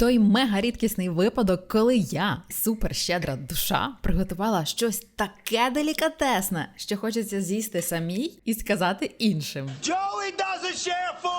той мега рідкісний випадок, коли я, супер щедра душа, приготувала щось таке делікатесне, що хочеться з'їсти самій і сказати іншим. Joey doesn't share food!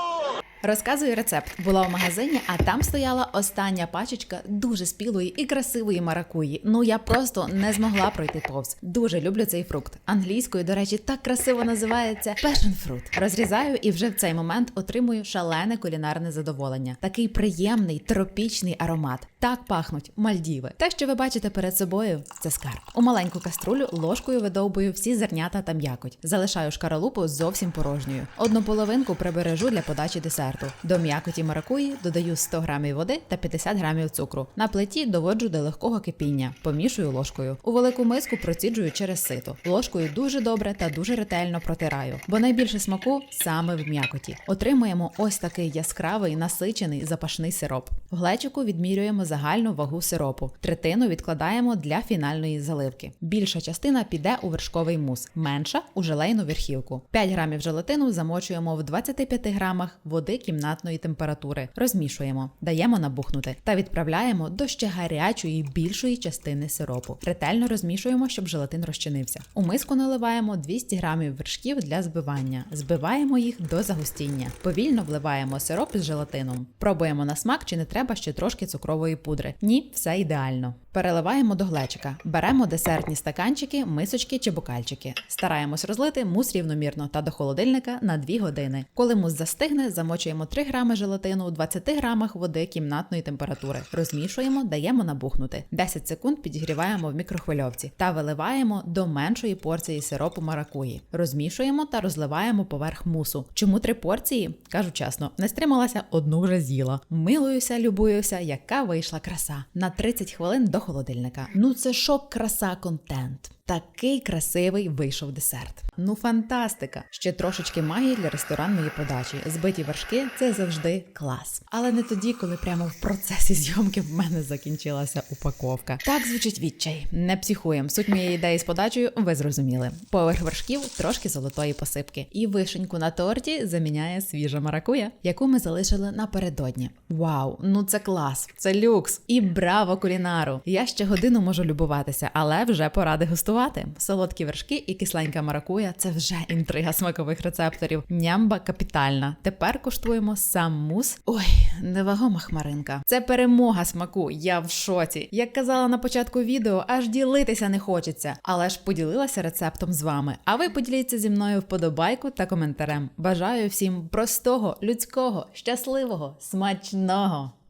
Розказую рецепт. Була в магазині, а там стояла остання пачечка дуже спілої і красивої маракуї. Ну я просто не змогла пройти повз. Дуже люблю цей фрукт. Англійською, до речі, так красиво називається passion fruit. Розрізаю і вже в цей момент отримую шалене кулінарне задоволення. Такий приємний тропічний аромат. Так пахнуть Мальдіви. Те, що ви бачите перед собою, це скарб. У маленьку каструлю ложкою видовбую всі зернята та м'якоть. Залишаю шкаралупу зовсім порожньою. Одну половинку прибережу для подачі десерту. До м'якоті маракуї додаю 100 грамів води та 50 грамів цукру. На плиті доводжу до легкого кипіння, помішую ложкою. У велику миску проціджую через сито. Ложкою дуже добре та дуже ретельно протираю, бо найбільше смаку саме в м'якоті. Отримуємо ось такий яскравий, насичений запашний сироп. В глечику відмірюємо загальну вагу сиропу. Третину відкладаємо для фінальної заливки. Більша частина піде у вершковий мус, менша у желейну верхівку. 5 грамів желатину замочуємо в 25 грамах води кімнатної температури. Розмішуємо, даємо набухнути та відправляємо до ще гарячої більшої частини сиропу. Ретельно розмішуємо, щоб желатин розчинився. У миску наливаємо 200 грамів вершків для збивання. Збиваємо їх до загустіння. Повільно вливаємо сироп із желатином. Пробуємо на смак, чи не треба ще трошки цукрової пудри. Ні, все ідеально. Переливаємо до глечика. Беремо десертні стаканчики, мисочки чи бокальчики. Стараємось розлити мус рівномірно та до холодильника на 2 години. Коли мус застигне, замочуємо 3 грами желатину у 20 грамах води кімнатної температури. Розмішуємо, даємо набухнути. 10 секунд підігріваємо в мікрохвильовці та виливаємо до меншої порції сиропу маракуї. Розмішуємо та розливаємо поверх мусу. Чому три порції? Кажу чесно, не стрималася, одну вже з'їла. Милуюся, любуюся, яка вийшла краса. На 30 хвилин до холодильника. Ну це шок, краса, контент. Такий красивий вийшов десерт. Ну фантастика! Ще трошечки магії для ресторанної подачі. Збиті вершки це завжди клас. Але не тоді, коли прямо в процесі зйомки в мене закінчилася упаковка. Так звучить відчай. Не психуємо. Суть моєї ідеї з подачею ви зрозуміли. Поверх вершків трошки золотої посипки. І вишеньку на торті заміняє свіжа маракуя, яку ми залишили напередодні. Вау, ну це клас, це люкс. І браво кулінару! Я ще годину можу любуватися, але вже пора дегустувати. Солодкі вершки і кисленька маракуя це вже інтрига смакових рецепторів. Нямба капітальна. Тепер куштуємо сам мус. Ой, невагома хмаринка. Це перемога смаку. Я в шоці. Як казала на початку відео, аж ділитися не хочеться, але ж поділилася рецептом з вами. А ви поділіться зі мною вподобайку та коментарем. Бажаю всім простого, людського, щасливого, смачного!